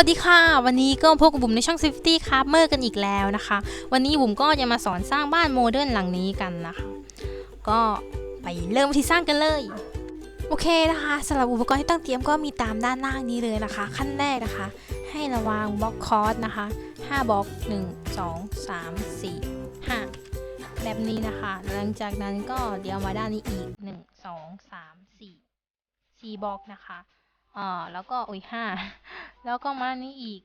วัสดีค่ะ วันนี้ก็พบกับบุ๋มในช่อง Safety c a r m e r กันอีกแล้วนะคะ วันนี้บุ๋มก็จะมาสอนสร้างบ้านโมเดิร์นหลังนี้กันนะคะ ก็ไปเริ่มที่สร้างกันเลย โอเคนะคะสำหรับอุปกรณ์ที่ต้องเตรียมก็มีตามด้านล่างนี้เลยนะคะ ขั้นแรกนะคะ ให้ระวางบล็อกคอร์สนะคะ5บล็อก 1 2 3 4 5 แบบนี้นะคะ หลังจากนั้นก็เดี๋ยวมาด้านนี้อีก 1 2 3 4 4บล็อกนะคะ อ่าแล้วก็อุ้ยห้าแล้วก็มานี้อีก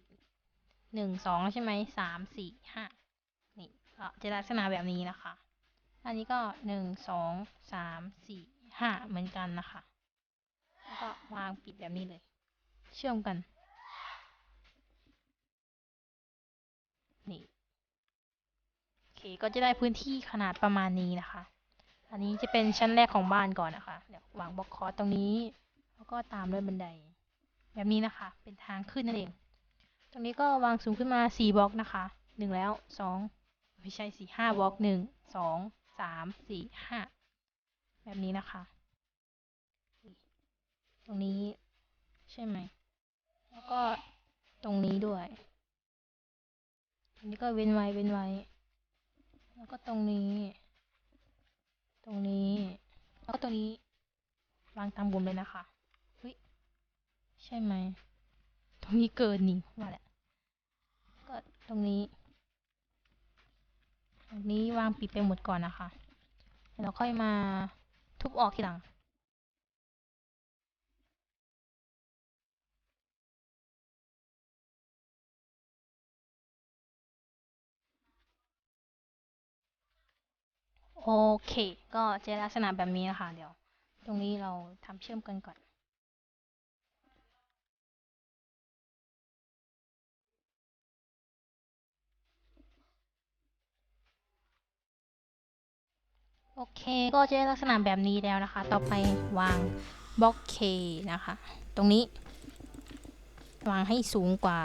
หนึ่งสองใช่ไหมสามสี่ห้านี่ก็จะลักษณะแบบนี้นะคะ อันนี้ก็หนึ่งสองสามสี่ห้าเหมือนกันนะคะ แล้วก็วางปิดแบบนี้เลย เชื่อมกัน นี่โอเคก็จะได้พื้นที่ขนาดประมาณนี้นะคะ อันนี้จะเป็นชั้นแรกของบ้านก่อนนะคะ เดี๋ยววางบล็อกคอร์ตรงนี้ ก็ตามด้วยบันได แบบนี้นะคะ เป็นทางขึ้นนั่นเอง ตรงนี้ก็วางสูงขึ้นมาสี่บล็อกนะคะหนึ่งแล้วสองไม่ใช่สี่ห้าบล็อกหนึ่งสองสามสี่ห้าแบบนี้นะคะ ตรงนี้ใช่ไหม แล้วก็ตรงนี้ด้วย ตรงนี้ก็เว้นไว้เว้นไว้ แล้วก็ตรงนี้ ตรงนี้ แล้วก็ตรงนี้วางตามบุมเลยนะคะ ช่ไหม ตรงนี้เกินนี่ว่าแหละ ก็ตรงนี้ ตรงนี้วางปิดไปหมดก่อนนะคะ แล้วค่อยมาทุบออกทีหลังโอเค ก็จะลักษณะแบบนี้นะคะ เดี๋ยว ตรงนี้เราทำเชื่อมกันก่อน โอเคก็จะได้ลักษณะแบบนี้แล้วนะคะ ต่อไปวางบล็อกเคนะคะ ตรงนี้ วางให้สูงกว่า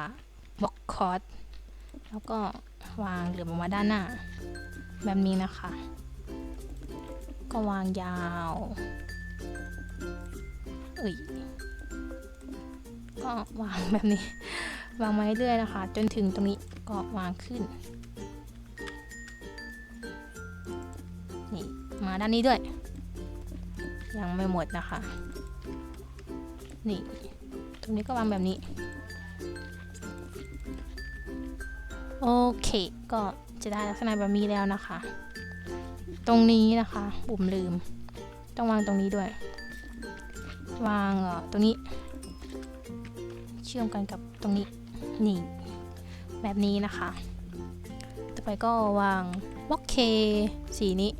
บล็อกคอร์สแล้วก็วางเหลือบออกมาด้านหน้า แบบนี้นะคะ ก็วางยาวเอ้ยก็วางแบบนี้ วางมาเรื่อยๆนะคะ จนถึงตรงนี้ก็วางขึ้น ด้านนี้ด้วย ยังไม่หมดนะคะ นี่ ตรงนี้ก็วางแบบนี้ โอเค ก็จะได้ลักษณะแบบนี้แล้วนะคะ ตรงนี้นะคะบุ๋มลืม ต้องวางตรงนี้ด้วย วางเอ่อตรงนี้ เชื่อมกันกับตรงนี้ นี่ แบบนี้นะคะ ต่อไปก็วางบล็อกเคสีนี้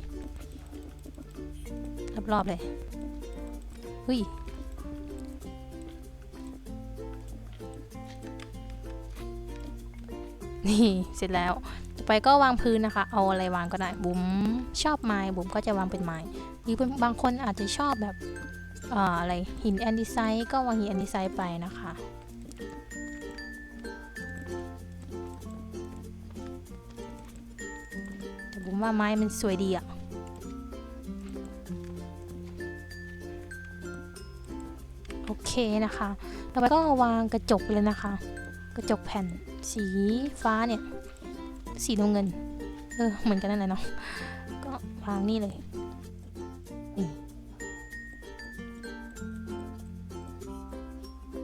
รอบเลยหุยนี่เสร็จแล้วต่อไปก็วางพื้นนะคะ เอาอะไรวางก็ได้บุ๋มชอบไม้บุ๋มก็จะวางเป็นไม้หรือบางคนอาจจะชอบแบบอ่ออะไรหินแอนดิไซต์ก็วางหินแอนดิไซต์ไปนะคะแต่บุ๋มว่าไม้มันสวยดีอะ นะคะ ต่อไปก็วางกระจกเลยนะคะ กระจกแผ่นสีฟ้าเนี่ย สีน้ำเงิน เออ เหมือนกันนั่นแหละเนาะ ก็วางนี่เลย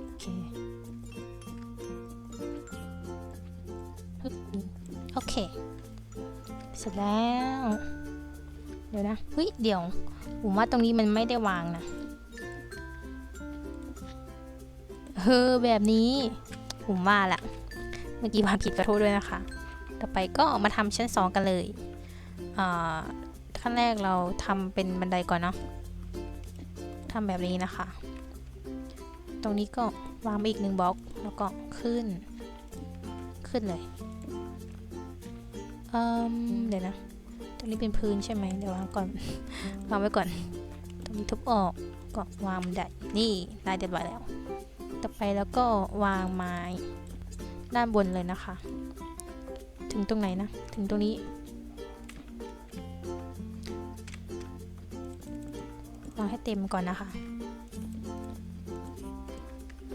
โอเคฮึบโอเคเสร็จแล้ว เดี๋ยวนะเฮ้ย เดี๋ยว ผมว่าตรงนี้มันไม่ได้วางนะ เออแบบนี้ ผมว่าละเมื่อกี้มาผิดขอโทษด้วยนะคะ ต่อไปก็มาทำชั้นสองกันเลยขั้นแรกเราทำเป็นบันไดก่อนเนาะทำแบบนี้นะคะ ตรงนี้ก็วางไปอีกหนึ่งบล็อกแล้วก็ขึ้น ขึ้นเลยเอ่มเดี๋ยวนะ ตรงนี้เป็นพื้นใช่ไหมเดี๋ยววางก่อน วางไว้ก่อน ตรงนี้ทุบออกก็วางบันไดนี่ได้เรียบร้อยแล้ว แล้วก็วางไม้ด้านบนเลยนะคะ ถึงตรงไหนนะ ถึงตรงนี้ วางให้เต็มก่อนนะคะ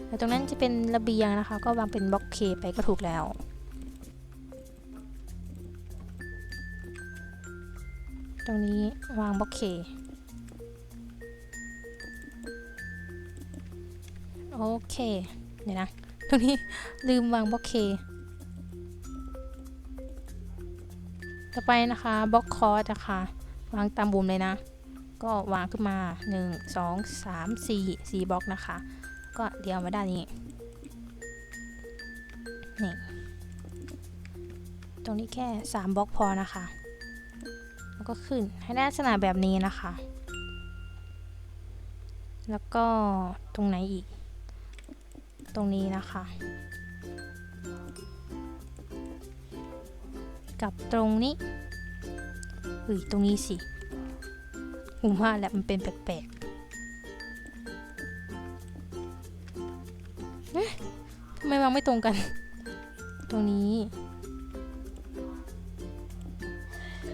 แล้วตรงนั้นจะเป็นระเบียงนะคะ ก็วางเป็นบล็อกเคไปก็ถูกแล้วตรงนี้วางบล็อกเค โอเคเดี๋ยนะตรงนี้ลืมวางบล็อกเคต่อไปนะคะบล็อกคอร์สนะคะวางตามบุมเลยนะ ก็วางขึ้นมา 1 2 3 4 4บล็อกนะคะ ก็เดียวมาด้านนี้นี่ตรงนี้แค่ 3บล็อกพอนะคะ แล้วก็ขึ้นให้ได้ลักษณะแบบนี้นะคะ แล้วก็ตรงไหนอีก ตรงนี้นะคะ กับตรงนี้เฮ้ยตรงนี้สิผมว่าแหละมันเป็นแปลกๆเอ๊ะทำไมวางไม่ตรงกัน ตรงนี้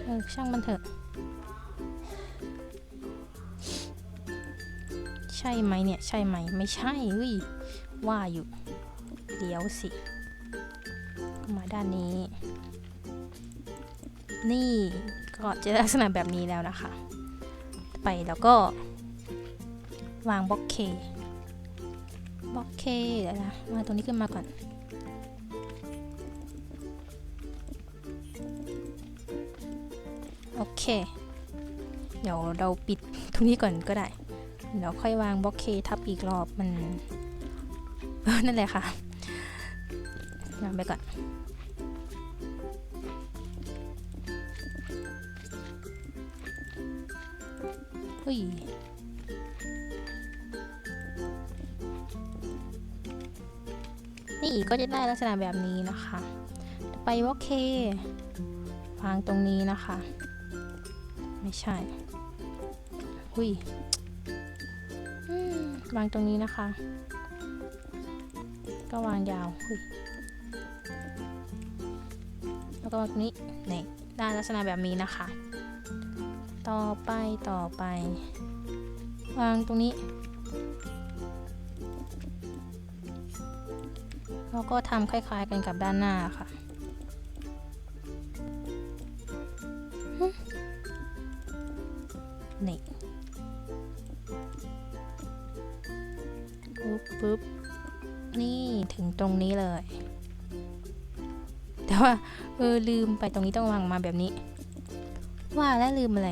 เออช่างมันเถอะ ใช่ไหมเนี่ย ใช่ไหม ไม่ใช่เฮ้ย ว่าอยู่เดี๋ยวสิมาด้านนี้ นี่ก็จะลักษณะแบบนี้แล้วนะคะ ไปแล้วก็ วางบล็อกเคบล็อกเคเดี๋ยวนะวาตรงนี้ขึ้นมาก่อนโอเค เดี๋ยวเราปิดตรงนี้ก่อนก็ได้ เดี๋ยวค่อยวางบล็อกเคทับอีกรอบมัน เออนั่นแหละค่ะวางไปก่อนเฮ้ยนี่ก็จะได้ลักษณะแบบนี้นะคะไปโอเค วางตรงนี้นะคะ ไม่ใช่หุยวางตรงนี้นะคะ ก็วางยาวแล้วก็วางตรงนี้นี่ได้ลักษณะแบบนี้นะคะ ต่อไปต่อไป วางตรงนี้ แล้วก็ทำคล้าย ๆ กันกับด้านหน้าค่ะนี่ปุ๊บปุ๊บ ถึงตรงนี้เลย แต่ว่าเออลืมไปตรงนี้ต้องวางมาแบบนี้ ว่าแล้วลืมอะไร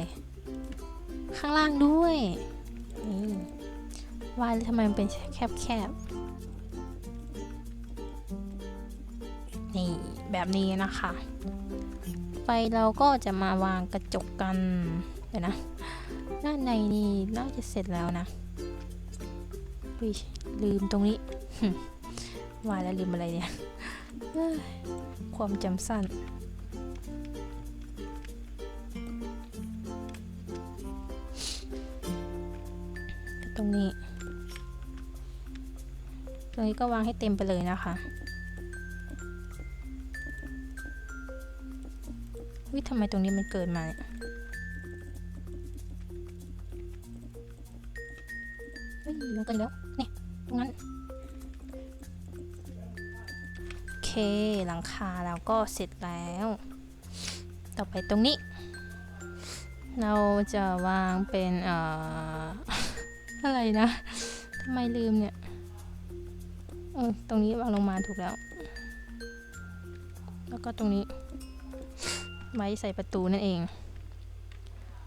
ข้างล่างด้วยนี่ว่าแล้วทำไมมันเป็นแคบๆนี่แบบนี้นะคะไปเราก็จะมาวางกระจกกันเดี๋ยวนะด้านในนี่น่าจะเสร็จแล้วนะลืมตรงนี้ ว่าแล้วลืมอะไรเนี่ยเอ้ยความจำสั้น ตรงนี้ ตรงนี้ก็วางให้เต็มไปเลยนะคะวิทำไมตรงนี้มันเกิดมาเนี่ยเฮ้ยมันเกินแล้วเนี่ยตรงนั้น หลังคาเราก็เสร็จแล้ว ต่อไปตรงนี้ เราจะวางเป็นเอ่ออะไรนะทำไมลืมเนี่ยเออตรงนี้วางลงมาถูกแล้ว แล้วก็ตรงนี้ไว้ใส่ประตูนั่นเอง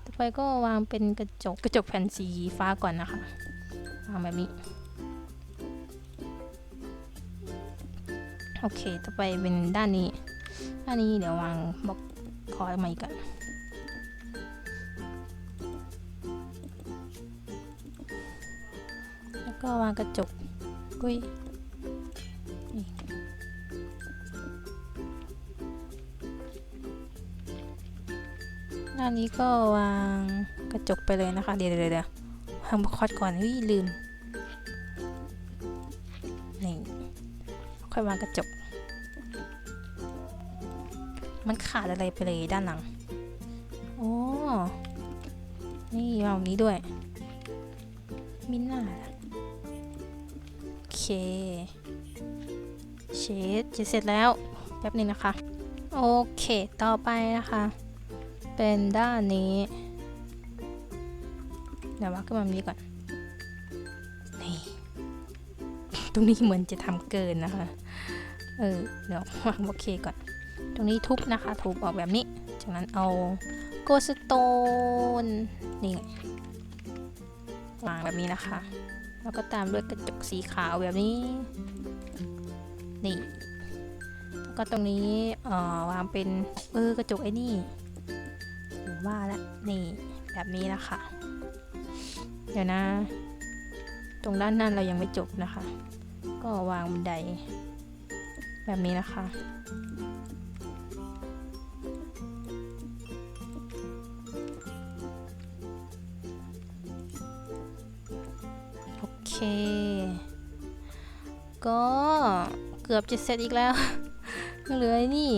ต่อไปก็วางเป็นกระจกกระจกแผ่นสีฟ้าก่อนนะคะ วางแบบนี้ โอเค ต่อไปเป็นด้านนี้ ด้านนี้เดี๋ยววางบล็อกคอร์มาอีกก่อนแล้วก็วางกระจกกุ้ยด้านนี้ก็วางกระจกไปเลยนะคะ เดี๋ยวเดี๋ยวเดี๋ยววางบล็อกคอร์ดก่อนเฮ้ยลืม ค่อยวางกระจก มันขาดอะไรไปเลยด้านหลัง โอ้ นี่วางแบบนี้ด้วย มิน่าโอเค เชดจะเสร็จแล้ว แป๊บนึงนะคะ โอเค ต่อไปนะคะ เป็นด้านนี้ เดี๋ยววางขึ้นมาแบบนี้ก่อน รงนี้เหมือนจะทำเกินนะคะ เออเดี๋ยววางโอเคก่อน ตรงนี้ทุบนะคะ ทุบออกแบบนี้ จากนั้นเอาโกสโตนนี่วางแบบนี้นะคะ แล้วก็ตามด้วยกระจกสีขาวแบบนี้ นี่ แล้วก็ตรงนี้เอ่อวางเป็นเออกระจกไอ้นี่ว่าแล้วนี่แบบนี้นะคะ เดี๋ยวนะ ตรงด้านนั้นเรายังไม่จบนะคะ ก็วางบันไดแบบนี้นะคะ โอเค ก็เกือบจะเสร็จอีกแล้วเหลือนี่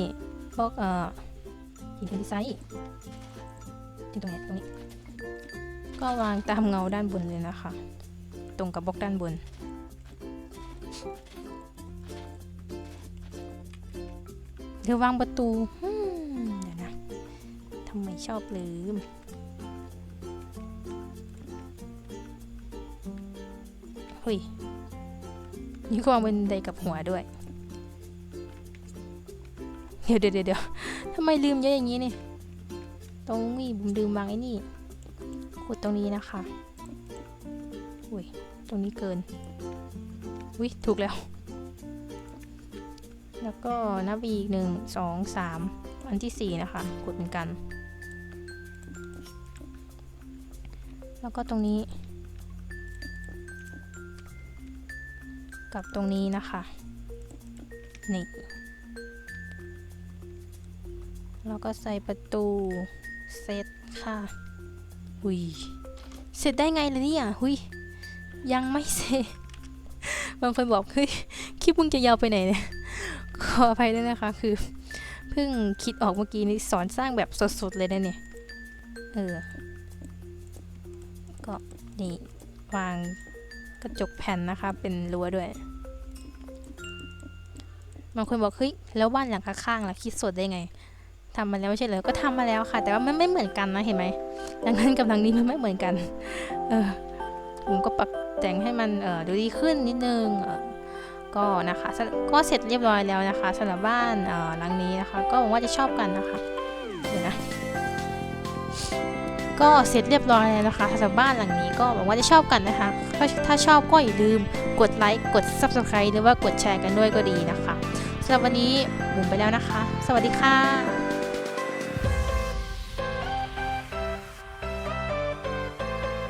บล็อกเอ่อหินดีไซน์ถึงตรงไหนตรงนี้ ก็วางตามเงาด้านบนเลยนะคะ ตรงกับบล็อกด้านบน เดี๋ยวางประตูเดี๋ยวนะทำไมชอบลืมเฮ้ยนี่ก็วางเป็นไดกับหัวด้วยเดี๋ยวเดี๋ยวเดี๋ยวเดี๋ยวทำไมลืมเยอะอย่างนี้เนี่ย ตรงนี้ผมลืมวางไอ้นี่ขุดตรงนี้นะคะ อุ้ย ตรงนี้เกิน อุ้ยถูกแล้ว แล้วก็นับอีกหนึ่งสองสามอันที่สี่นะคะ กดเหมือนกัน แล้วก็ตรงนี้ กับตรงนี้นะคะนี่แล้วก็ใส่ประตูเซตค่ะหุยเสร็จได้ไงล่ะเนี่ยหุยยังไม่เสร็จบางคนบอกเฮ้ยคลิปมึงจะยาวไปไหนเนี่ย ออภัยด้วยนะคะ คือเพิ่งคิดออกเมื่อกี้นี้สอนสร้างแบบสดๆเลยนะเนี่ย เออ ก็นี่วางกระจกแผ่นนะคะ เป็นรั้วด้วยบางคนบอกเฮ้ยแล้วบ้านหลังข้างๆล่ะคิดสดได้ไงทำมาแล้วไม่ใช่เหรอก็ทำมาแล้วค่ะ แต่ว่ามันไม่เหมือนกันนะเห็นไหมดังนั้นกับหลังนี้มันไม่เหมือนกัน เออผมก็ปรับแต่งให้มันเออดูดีขึ้นนิดนึงเออ ก็นะคะก็เสร็จเรียบร้อยแล้วนะคะสำหรับบ้านหลังนี้นะคะ ก็หวังว่าจะชอบกันนะคะเดี๋ยวนะก็เสร็จเรียบร้อยแล้วนะคะสำหรับบ้านหลังนี้ก็หวังว่าจะชอบกันนะคะถ้าถ้าชอบก็อย่าลืมกดไลค์กด subscribe หรือว่ากดแชร์กันด้วยก็ดีนะคะสำหรับวันนี้บุ๋มไปแล้วนะคะ สวัสดีค่ะ